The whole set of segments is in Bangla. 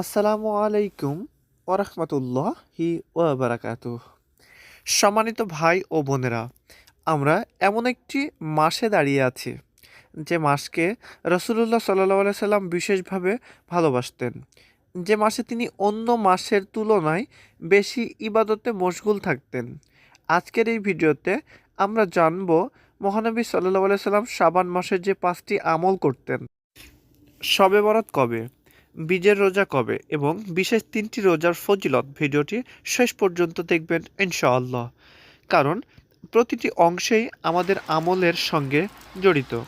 আসসালামু আলাইকুম ওরহমতুল্লাহ হি ওয়াবারাকাত সম্মানিত ভাই ও বোনেরা, আমরা এমন একটি মাসে দাঁড়িয়ে আছি যে মাসকে রসুল্লাহ সাল্লাহ সাল্লাম বিশেষভাবে ভালোবাসতেন। যে মাসে তিনি অন্য মাসের তুলনায় বেশি ইবাদতে মশগুল থাকতেন। আজকের এই ভিডিওতে আমরা জানব মহানবী সাল্লাহ সাল্লাম সাবান মাসের যে পাঁচটি আমল করতেন শবে বরাত কবে? বীজের রোজা কবে এবং বিশেষ তিনটি রোজার ফজিলত ভিডিওটি শেষ পর্যন্ত দেখবেন, ইনশাআল্লাহ। কারণ, প্রতিটি অংশেই আমাদের আমলের সঙ্গে জড়িত।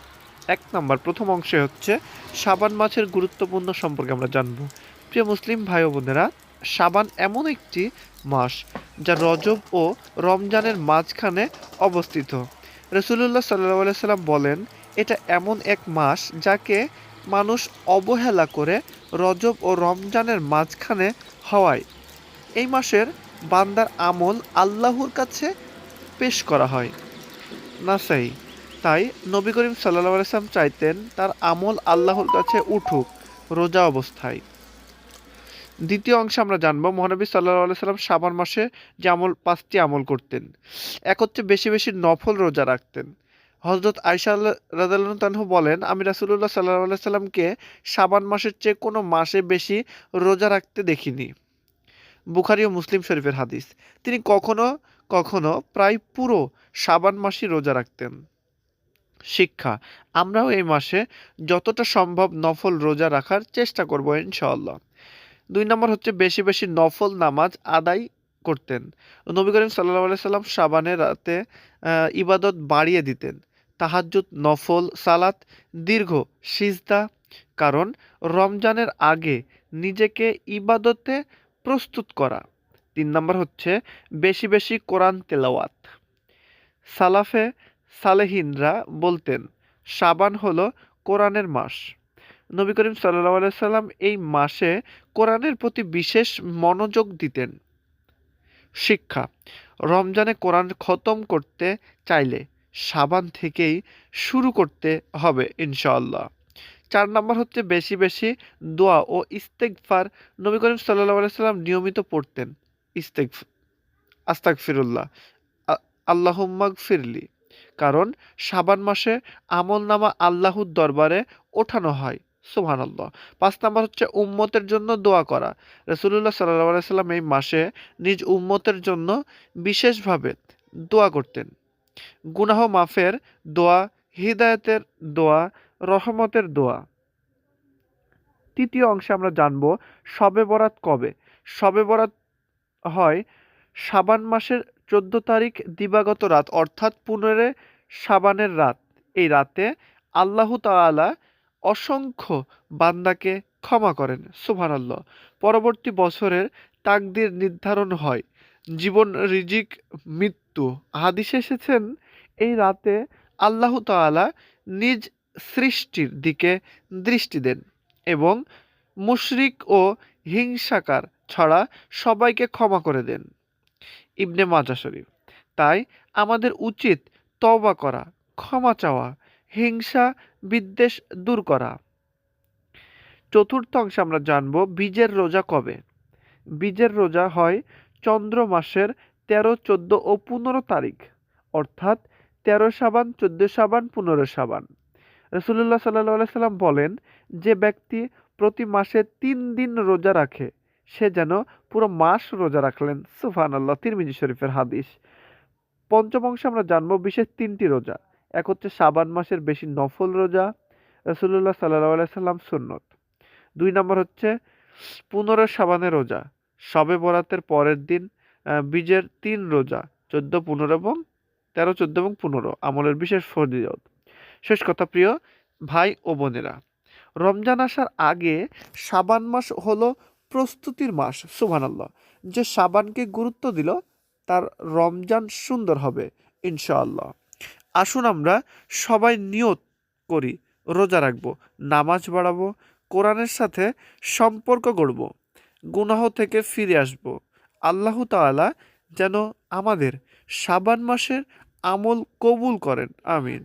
এক নম্বর প্রথম অংশে হচ্ছে সাবান মাছের গুরুত্বপূর্ণ সম্পর্কে আমরা জানব। প্রিয় মুসলিম ভাই বোনেরা সাবান এমন একটি মাস যা রজব ও রমজানের মাঝখানে অবস্থিত। রসুল্লাহ সাল্লাহ সাল্লাম বলেন, এটা এমন এক মাস যাকে মানুষ অবহেলা করে রজব ও রমজানের মাঝখানে হওয়ায়। এই মাসের বান্দার আমল আল্লাহর কাছে পেশ করা হয়। নাসাই তাই নবী করিম সাল্লাহ আলাইসলাম চাইতেন তার আমল আল্লাহর কাছে উঠুক, রোজা অবস্থায়। দ্বিতীয় অংশে আমরা জানব, মহানবী সাল্লাহ আলাইসাল্লাম সাবান মাসে যে আমল পাঁচটি আমল করতেন। এক হচ্ছে বেশি বেশি নফল রোজা রাখতেন। হজরত আয়সা রাদালতানহু বলেন, আমি রাসুল্লাহ সাল্লাহ সাল্লামকে সাবান মাসের চেয়ে কোনো মাসে বেশি রোজা রাখতে দেখিনি। বুখারি ও মুসলিম শরীফের হাদিস। তিনি কখনো কখনো প্রায় পুরো সাবান মাসই রোজা রাখতেন। শিক্ষা, আমরাও এই মাসে যতটা সম্ভব নফল রোজা রাখার চেষ্টা করব ইনশাআল্লাহ। দুই নম্বর হচ্ছে বেশি বেশি নফল নামাজ আদায় করতেন। নবী করিম সাল্লাহ সাল্লাম সাবানের রাতে ইবাদত বাড়িয়ে দিতেন। তাহাজ্জুদ, নফল, সালাত, দীর্ঘ, সিজদা। কারণ রমজানের আগে নিজেকে ইবাদতে প্রস্তুত করা। তিন নম্বর হচ্ছে বেশি বেশি কোরআন তেলাওয়াত। সালাফে সালেহিনরা বলতেন সাবান হলো কোরআনের মাস। নবী করিম সাল্লাহ সাল্লাম এই মাসে কোরআনের প্রতি বিশেষ মনোযোগ দিতেন। শিক্ষা, রমজানে কোরআন খতম করতে চাইলে সাবান থেকেই শুরু করতে হবে, ইনশাআল্লাহ। চার নম্বর হচ্ছে বেশি বেশি দোয়া ও ইস্তেকফার নবী করিম সাল্লাহ সাল্লাম নিয়মিত পড়তেন ইস্তেক আস্তাক ফিরুল্লাহ আল্লাহম্মাগ ফিরলি কারণ সাবান মাসে আমল নামা আল্লাহর দরবারে ওঠানো হয় সুহান আল্লাহ পাঁচ নাম্বার হচ্ছে উম্মতের জন্য দোয়া করা। রসুল্লাহ সাল্লাহ সাল্লাম এই মাসে নিজ উম্মতের জন্য বিশেষভাবে দোয়া করতেন। গুনাহ মাফের দোয়া, হৃদায়তের দোয়া, রহমতের দোয়া। তৃতীয় অংশে আমরা জানব শবে বরাত কবে? শবে বরাত হয় সাবান মাসের চোদ্দ তারিখ দিবাগত রাত, অর্থাৎ পুনরে সাবানের রাত। এই রাতে আল্লাহ তাআলা অসংখ্য বান্দাকে ক্ষমা করেন, সুবহানাল্লাহ। পরবর্তী বছরের তাকদির নির্ধারণ হয়। জীবন রিজিক, মৃত্যু হাদিসে এসেছেন, এই রাতে আল্লাহ তাআলা নিজ সৃষ্টির দিকে দৃষ্টি দেন এবং মুশরিক ও হিংসাকার ছাড়া সবাইকে ক্ষমা করে দেন। ইবনে মাজা শরীফ, তাই আমাদের উচিত তবা করা, ক্ষমা চাওয়া, হিংসা বিদ্বেষ দূর করা। চতুর্থ অংশে আমরা জানব, বীজের রোজা কবে? বীজের রোজা হয় চন্দ্র মাসের তেরো, চোদ্দ ও পনেরো তারিখ। অর্থাৎ তেরো সাবান, চোদ্দ সাবান, পনেরো সাবান। রসুল্লাহ সাল্লাহ সাল্লাম বলেন, যে ব্যক্তি প্রতি মাসে তিন দিন রোজা রাখে, সে যেন পুরো মাস রোজা রাখলেন। সুফান আল্লাহ তিরমিজি শরীফের হাদিস। পঞ্চম অংশে আমরা জানব বিশেষ তিনটি রোজা। এক হচ্ছে সাবান মাসের বেশি নফল রোজা রসুল্লাহ সাল্লাহ সাল্লাম সুন্নত। দুই নম্বর হচ্ছে পুনর সাবানের রোজা, সবে বরাতের পরের দিন বীজের তিন রোজা, চোদ্দ, পনেরো এবং তেরো, চোদ্দ এবং পনেরো, আমলের বিশেষ ফজিলত। শেষ কথা, প্রিয় ভাই ও বোনেরা, রমজান আসার আগে সাবান মাস হলো প্রস্তুতির মাস, সুবহানাল্লাহ। যে সাবানকে গুরুত্ব দিল, তার রমজান সুন্দর হবে, ইনশাআল্লাহ। আসুন আমরা সবাই নিয়ত করি, রোজা রাখব, নামাজ বাড়াবো, কোরআনের সাথে সম্পর্ক গড়ব, গুনাহ থেকে ফিরে আসব। আল্লাহ তালা যেন আমাদের সাবান মাসের আমল কবুল করেন আমিন।